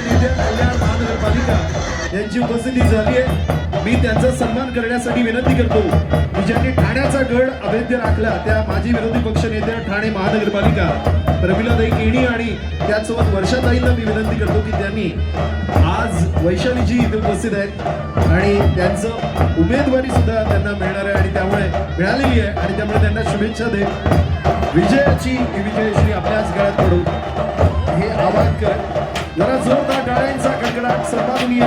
नेते कल्याण महानगरपालिका. यांची उपस्थिती झाली आहे. मी त्यांचा सन्मान करण्यासाठी विनंती करतो. की ज्यांनी ठाण्याचा गड अभेद्य राखला. त्या माजी विरोधी पक्ष नेत्या ठाणे महानगरपालिका. प्रमिलाताई केणी आणि त्याचसोबत वर्षाताईंना मी विनंती करतो की त्यांनी आज वैशालीजी इथे उपस्थित आहेत. आणि त्यांचं उमेदवारी सुद्धा त्यांना मिळणार आहे आणि त्यामुळे मिळालेली आहे. आणि त्यामुळे त्यांना शुभेच्छा देत विजयाची विजयश्री आपल्याच गळ्यात पडू. हे आवाहन कर जरा जोरदार डाळ्यांचा कडकडाट सन्माननीय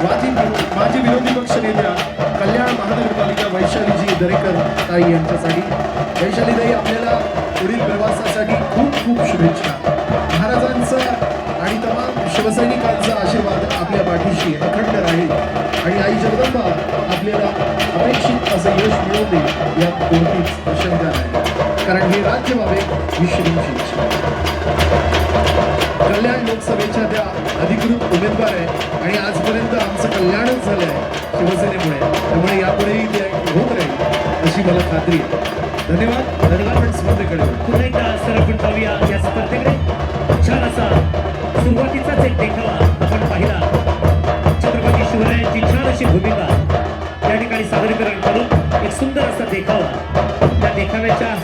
माजी माजी विरोधी पक्ष नेत्या कल्याण महानगरपालिका वैशालीजी दरेकर ताई यांच्यासाठी. वैशालीताई आपल्याला पुढील प्रवासासाठी खूप खूप शुभेच्छा. महाराजांचा आणि तमाम शिवसैनिकांचा आशीर्वाद आपल्या पाठीशी अखंड राहील. आणि आई जगदंबा आपल्याला अपेक्षित असं यश मिळवून देईल यात कोणतीच शंका नाही. कारण हे राज्य व्हावे ही श्रींची इच्छा कल्याण लोकसभेच्या त्या अधिकृत उमेदवार आहे आणि आजपर्यंत आमचं कल्याणच झालं आहे शिवसेनेमुळे. त्यामुळे यापुढेही ते होत राहील अशी मला खात्री आहे. धन्यवाद. धन्यवाद. पण स्पर्धेकडे पुन्हा एकदा सर आपण पाहूया या स्पर्धेकडे छान असा सुरुवातीचाच एक देखावा आपण पाहिला. छत्रपती शिवरायांची छान अशी भूमिका या ठिकाणी सादरीकरण करून एक सुंदर असा देखावा. त्या देखाव्याच्या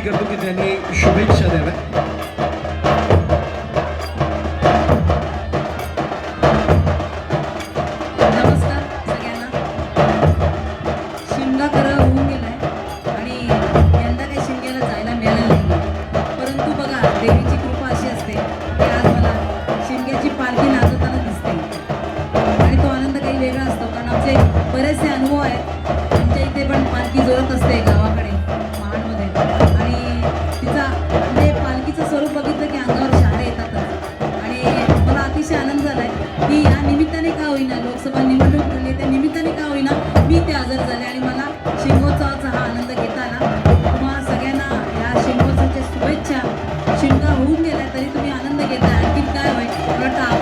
विनंती करतो की त्यांनी शुभेच्छा द्याव्या बरेचसे अनुभव आहेत. खरं इथे पण आणि यंदा काही घेता आणखी काय होईल मला वाटतं आव्हाड आव्हाड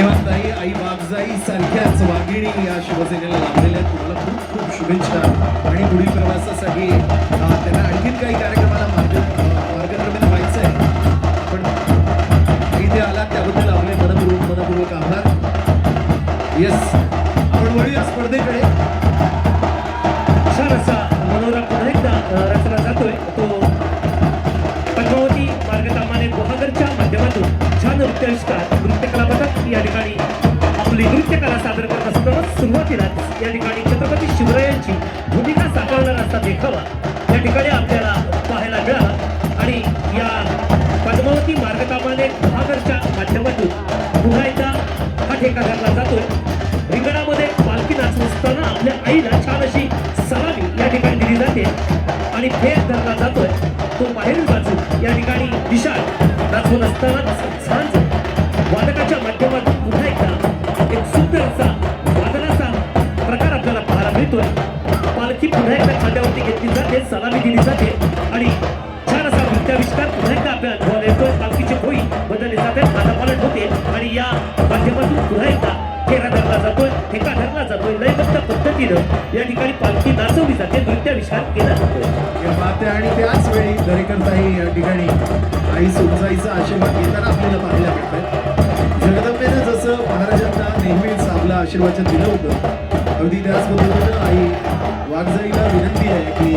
धन्यवाद ताई आई वाघजाई सारख्याच वाघिणी या शिवसेनेला लाभलेल्या आहेत. तुम्हाला खूप खूप शुभेच्छा. आणि पुढील प्रवासासाठी त्यांना आणखीन काही कार्यक्रमाला मार्ग अं, व्हायचं आहे पण इथे आला त्याबद्दल आपले मनपूर्वक मनपूर्वक आभार. येस आपण वळूया स्पर्धेकडे. छान असा मनोरा पुन्हा एकदा रचला जातोय. तो पद्मावती मार्गकामाने गुहागरच्या माध्यमातून छान नृत्याविष्कार असताना या ठिकाणी छत्रपती शिवरायांची भूमिका साकारणारा असा देखावा. या ठिकाणी आपल्याला पाहायला मिळाला. आणि या पद्मावती मार्गकामाने महागरच्या माध्यमातून पुन्हा एकदा हा ठेका घातला जातोय. रिंगणामध्ये पालखी नाचत असताना आपल्या आईला छान अशी सलामी या ठिकाणी दिली जाते. आणि फेर धरला जातोय. तो बाहेरून बाजू या ठिकाणी विशाल नाचवत असताना छान वादकाच्या माध्यमातून पुन्हा एकदा खांद्यावरती घेतली जाते सलामी दिली जाते. आणि छान असा नृत्याविष्कार पुन्हा एकदा आपल्या अनुभवाला येतो. पालखीचे होई बदलले जाते हातापालट होते. आणि या माध्यमातून पुन्हा एकदा फेरा धरला जातोय ठेका धरला जातोय. लयबद्ध पद्धतीनं या ठिकाणी पालखी नाचवली जाते नृत्याविष्कार केला जातोय. या आणि त्याच वेळी दरेकरताही या ठिकाणी आई सुमसाईचा आशीर्वाद घेताना आपल्याला पाहायला मिळतंय. जगदंबेनं जसं महाराजांना नेहमीच आपलं आशीर्वाद दिलं होतं अगदी त्याचबरोबर आई वाघजाईला विनंती आहे की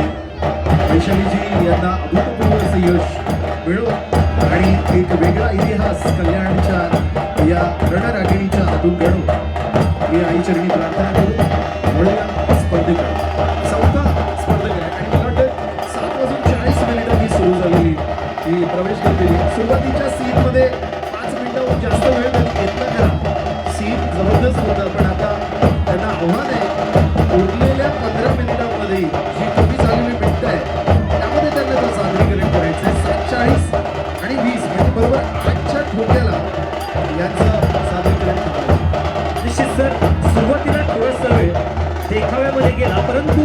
वैशालीजी यांना अभूतपूर्व असं यश मिळो आणि एक वेगळा इतिहास कल्याणच्या या रणरागिणीच्या हातून घडो. ही आईचरणी प्रार्थना करू. गेला परंतु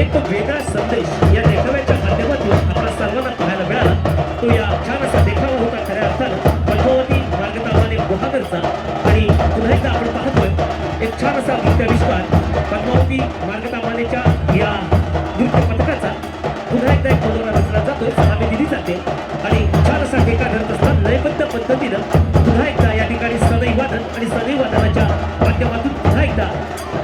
एक वेगळा संदेश या देखाव्याच्या माध्यमातून आपल्या सर्वांना पाहायला मिळाला. तो या छान असा देखावा होता खऱ्या अर्थानं. पद्मावती मार्गतामाने गुहागरचा. आणि पुन्हा एकदा आपण पाहतोय एक छान असा नृत्याविष्कार पद्मावती मार्गतामानेच्या या नृत्य पथकाचा पुन्हा एकदा एक मनोरा रचला जातोय सलामी दिली जाते. आणि छान असा ठेका धरत असताना लयबद्ध पद्धतीनं पुन्हा एकदा या ठिकाणी सनई वादन आणि सनई वादनाच्या माध्यमातून पुन्हा एकदा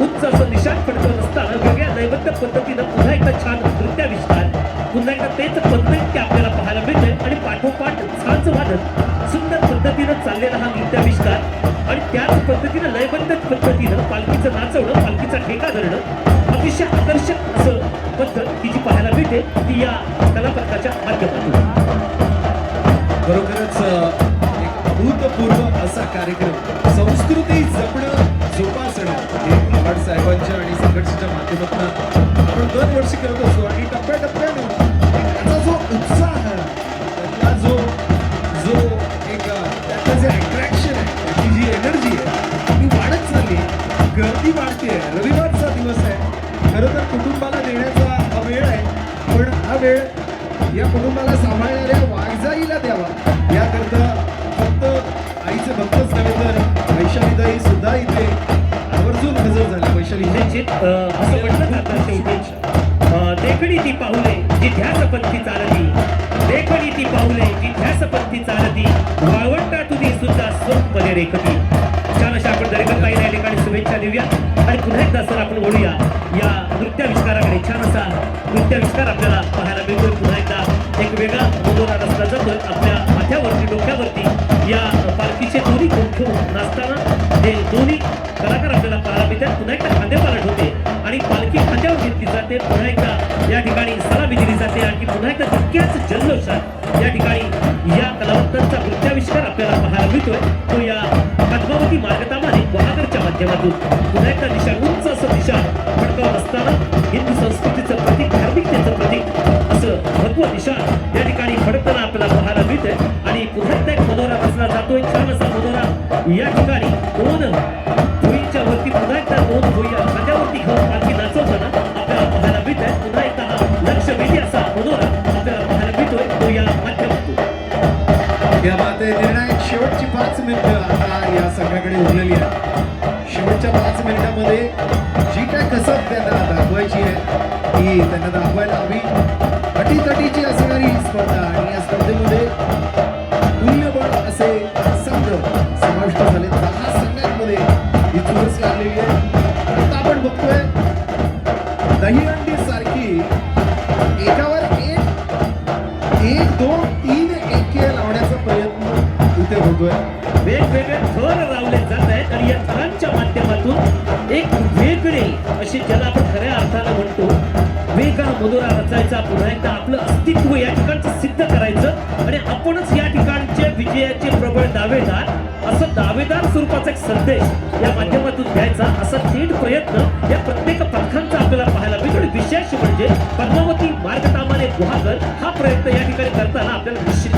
उच्च असं निशाण फडकवत असताना वेगळ्या लयबद्ध पद्धतीनं पुन्हा एकदा छान नृत्याविष्कार. पुन्हा एकदा तेच पद्धती आपल्याला पाहायला मिळतंय आणि पाठोपाठ छानच वादन सुंदर पद्धतीनं चाललेला हा नृत्याविष्कार आणि त्याच पद्धतीनं लयबद्ध पद्धतीनं पालखीचं नाचवणं पालखीचा ठेका धरणं अतिशय आकर्षक असं पद्धत ही जी पाहायला मिळते ती या कलापथकाच्या माध्यमातून. खरोखरच अ, अभूतपूर्व असा कार्यक्रम. संस्कृती जपणं जोपासणं हे आव्हाड साहेबांच्या आणि संघटनेच्या माध्यमातून आपण दरवर्षी करत असतो. आणि टप्प्याटप्प्याने त्याचा जो उत्साह आहे त्यातला जो जो एक त्याचं त्यातलं जे अट्रॅक्शन आहे त्याची जी एनर्जी आहे ती वाढत चालली गर्दी वाढते रविवारचा दिवस आहे. खरं तर कुटुंबाला देण्याचा हा वेळ आहे. पण हा वेळ या कुटुंबाला सांभाळणाऱ्या वाघजाईला द्यावा. याकरता आईचे भक्तच नव्हे तर वैशालीताई सुद्धा इथे आवर्जून हजर झाले. वैशाली. निश्चित असं म्हटलं जातं शेवटी देखणी ती पाहुले जी ध्यासपंथी चालती. देखणी ती पाहुले जी ध्यासपंथी चालती. वाळवंटा तुझी सुद्धा स्वप्नमध्ये रेखती. छान अशा आपण दरेकर काही या ठिकाणी शुभेच्छा देऊया. आणि पुन्हा एकदा सर आपण बोलूया या नृत्याविष्काराकडे. छान असा नृत्याविष्कार आपल्याला पाहायला मिळतो पुन्हा एकदा एक वेगळा बोलवणार रचला जातो आपल्या माथ्यावरती डोक्यावरती या दोन्ही नाचताना हे दोन्ही कलाकार आपल्याला पाहायला मिळतात. पुन्हा एकदा खांदे पालट होते आणि पालखी खांद्यावर घेतली जाते. पुन्हा एकदा या ठिकाणी सलामी दिली जाते आणि पुन्हा एकदा तितक्याच जल्लोषात या ठिकाणी या कलावंतांचा नृत्याविष्कार आपल्याला पाहायला मिळतोय. तो या पद्मावती मार्गतामाने बहादरच्या माध्यमातून. पुन्हा एकदा दिशा संघाकडे उरलेली आहे. शेवटच्या पाच मिनिटामध्ये जी काय कसब त्यांना दाखवायची आहे ती त्यांना दाखवायला हवी. अटीतटीची असणारी ही स्पर्धा आणि या स्पर्धेमध्ये मूल्यबळ असे संघ प्रयत्न होतोय. वेगवेगळे थर लावले जात आहेत आणि या थरांच्या माध्यमातून एक वेगळे अशी ज्याला आपण खऱ्या अर्थानं म्हणतो वेगळा मधुरा रचायचा पुन्हा एकदा आपलं अस्तित्व या ठिकाणचं सिद्ध करायचं आणि आपणच या ठिकाणचे विजयाचे प्रबळ दावेदार असं दावेदार स्वरूपाचा एक संदेश या माध्यमातून द्यायचा असा थेट प्रयत्न या प्रत्येक पथकांचा आपल्याला पाहायला मिळतो. आणि विशेष म्हणजे पद्मावती मार्गतामाने गुहागर हा प्रयत्न या ठिकाणी करताना आपल्याला निश्चित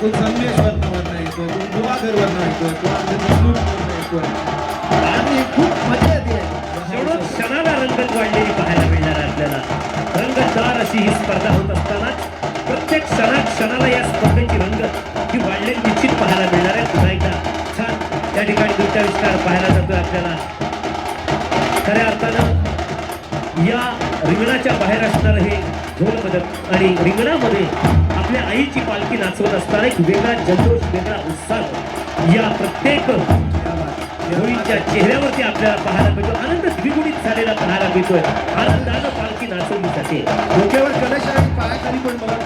कोण संगमेश्वरवरनं येतो कोण बुवागरवरनं येतो कोण आमच्या चिपलूणवरनं आणि खूप मजा येते शेवट क्षणाला रंगत वाढलेली पाहायला मिळणार आहे आपल्याला. रंगतदार अशी ही स्पर्धा होत असताना प्रत्येक क्षणा क्षणाला या स्पर्धेची रंगत ही वाढलेली निश्चित पाहायला मिळणार आहे. पुन्हा एकदा छान त्या ठिकाणी नृत्याविष्कार पाहायला जातोय आपल्याला. खऱ्या अर्थानं या रिंगणाच्या बाहेर असणारं हे ढोल पदक आणि रिंगणामध्ये आपल्या आईची पालखी नाचवत असताना एक वेगळा जल्लोष वेगळा उत्साह या प्रत्येक मुलींच्या चेहऱ्यावरती आपल्याला पाहायला मिळतो. आनंद द्विगुणित झालेला पाहायला मिळतोय. आनंदानं पालखी नाचवली जाते. डोक्यावर कलश आणि पायाखाली पण मला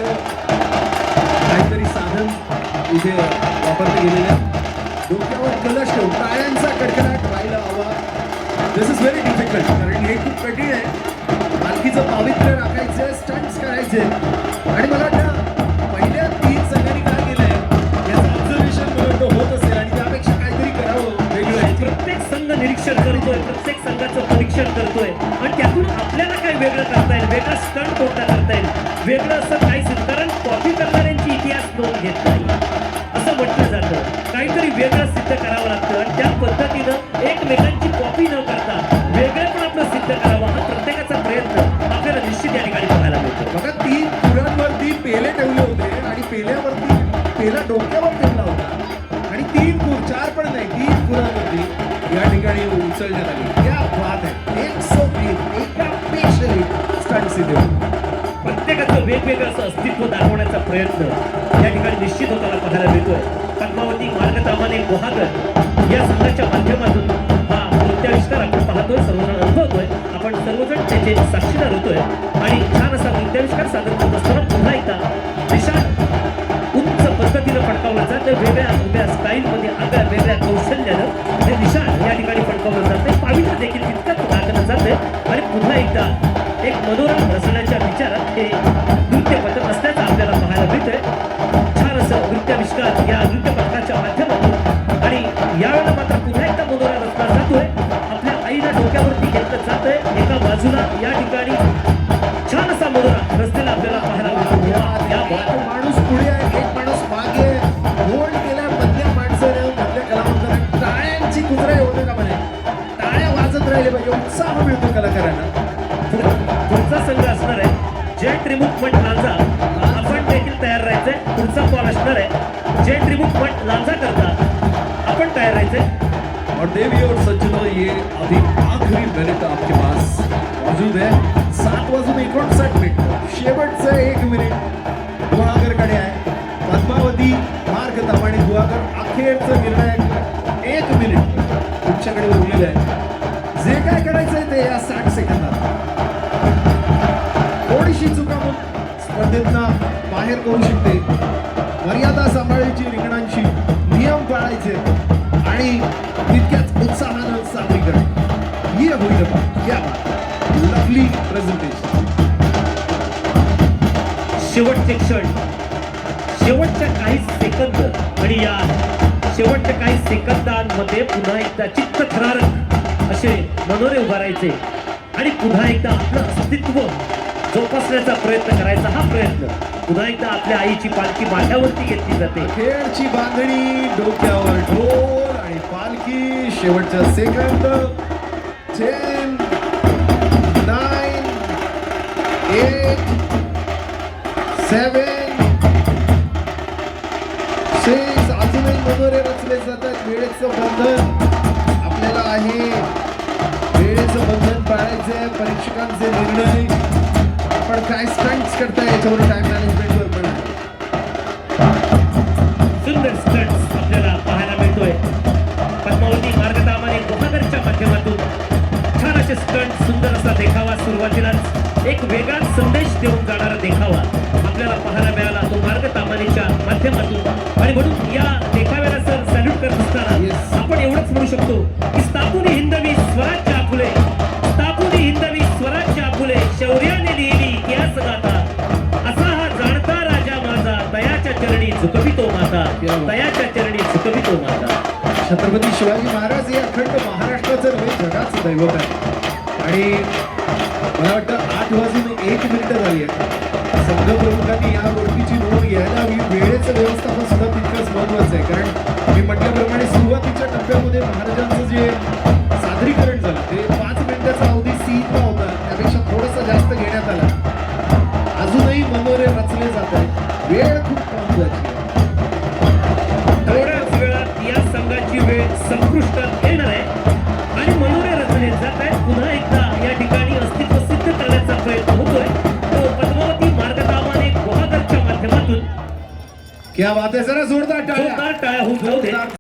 काहीतरी साधन इथे वापरले गेलेले डोक्यावर कलश ठेवून टाळ्यांचा कडकडाट व्हायला हवा. दिस इज व्हेरी डिफिकल्ट कारण हे खूप कठीण आहे. पालखीचं पावित्र्य राखायचं स्टंट्स करायचे आणि मला वेगवेगळं असं अस्तित्व दाखवण्याचा प्रयत्न या ठिकाणी निश्चित होताना पाहायला मिळतोय. पद्मावती मार्गतामाने गुहागर या संघाच्या माध्यमातून हा नृत्याविष्कार आपण पाहतोय सर्वजण अनुभवतोय. आपण सर्वजण त्याचे साक्षीदार होतोय. आणि छान असा नृत्याविष्कार सादर करत असताना पुन्हा एकदा विशाल उंच पद्धतीनं फडकावलं जातं वेगळ्या उभ्या स्टाईलमध्ये आगळ्या वेगळ्या कौशल्यानं म्हणजे हे निशाण या ठिकाणी फडकावलं जातं पावित्र्य देखील तितकंच दाखवलं जातं आणि पुन्हा एकदा एक मनोरम रचण्याच्या विचारात हे नृत्य पथक असल्याचं आपल्याला पाहायला मिळतंय. छान असं नृत्याविष्कार या नृत्य पथकाच्या माध्यमातून. आणि यावेळेला मात्र पुन्हा एकदा मनोरा रचला जातोय. आपल्या आईला डोक्यावरती घेतलं जातंय. एका बाजूला या ठिकाणी छान असा मनोरा रचलेला आपल्याला पाहायला मिळतो माणूस पुढे आहे. एक माणूस मागे होल्ड केल्या मधल्या माणसाने मधल्या कलावंताने टाळ्यांची कुत्रे होते का म्हणे टाळ्या वाजत राहिले पाहिजे. उत्साह मिळतो कलाकारांना. पुढचा संघ असणार आहे. जय त्रिमुख मठ लांजा. आपण देखील तयार राहायचंय. पुढचा बॉल असणार आहे. जय त्रिमुख मठ लांजा करता. आपण तयार राहायचंय. और देवी और सज्जनों ये अभी आखिरी मिनट आपके पास। मौजूद है सात वाजून एकोणसाठ मिनिट। शेवटचं एक मिनिट। गुहागरकडे आहे पद्मावती मार्ग आणि गुहागर। अखेरचं निर्णायक। एक मिनिट। तुमच्याकडे उरलेलं आहे जे काय करायचंय ते या साठ सेकंदात. थोडीशी चुकामूक स्पर्धेतना बाहेर करू शकते? मर्यादा सांभाळायची रिंगणांची नियम पाळायचे आणि तितक्याच उत्साहानं साजरी करणे ही होईल या लवली प्रेझेंटेशन शेवटचे क्षण. शेवटच्या काही सेकंद आणि या शेवटच्या काही सेकंदांमध्ये पुन्हा एकदा चित्त थरारक असे मनोरे उभारायचे आणि पुन्हा एकदा आपलं अस्तित्व जोपासण्याचा प्रयत्न करायचा हा प्रयत्न. पुन्हा एकदा आपल्या आईची पालखी माथ्यावरती घेतली जाते. खेळची बांधणी डोक्यावर ढोल आणि पालखी शेवटचा second ten nine eight seven six अजूनही मनोरे रचले जातात. वेळेचं बंधन आपल्याला आहे. वेळेचं बंधन पाळायचं आहे परीक्षकांचे निर्णय आपण काय स्टंट्स करताय याच्यावर टाइम मॅनेजमेंटवर पण. सुंदर स्टंट्स आपल्याला पाहायला मिळतोय. पद्मावती मार्गतामाने गुहागरच्या माध्यमातून छान असे स्टंट सुंदर असा देखावा सुरुवातीलाच एक वेगळाच संदेश देऊन जाणारा देखावा आपल्याला पाहायला मिळाला तो मार्गतामानेच्या माध्यमातून. आणि म्हणून या देखाव्याला सर सॅल्यूट करत असताना. आपण एवढंच म्हणू शकतो की स्थापुनी हिंदवी स्वराज्य आपुले झुकवितो क्या दयाच्या चरणी सुकवितो माता. छत्रपती शिवाजी महाराज हे अखंड महाराष्ट्राचं नव्हे जगाचं दैवत आहे. आणि मला वाटतं आठ वाजून एक मिनिटं झाली आहेत. संघ प्रमुखांनी या गोष्टीची नोंद घ्यायला हवी. वेळेचं व्यवस्थापन सुद्धा तितकंच महत्वाचं आहे. कारण मी म्हटल्याप्रमाणे सुरुवातीच्या टप्प्यामध्ये महाराजांचं जे गुहागरच्या माध्यमातून क्या बात आहे जरा जोरदार टाळ्या जोरदार टाळ्या होऊन जाऊ दे जोरदार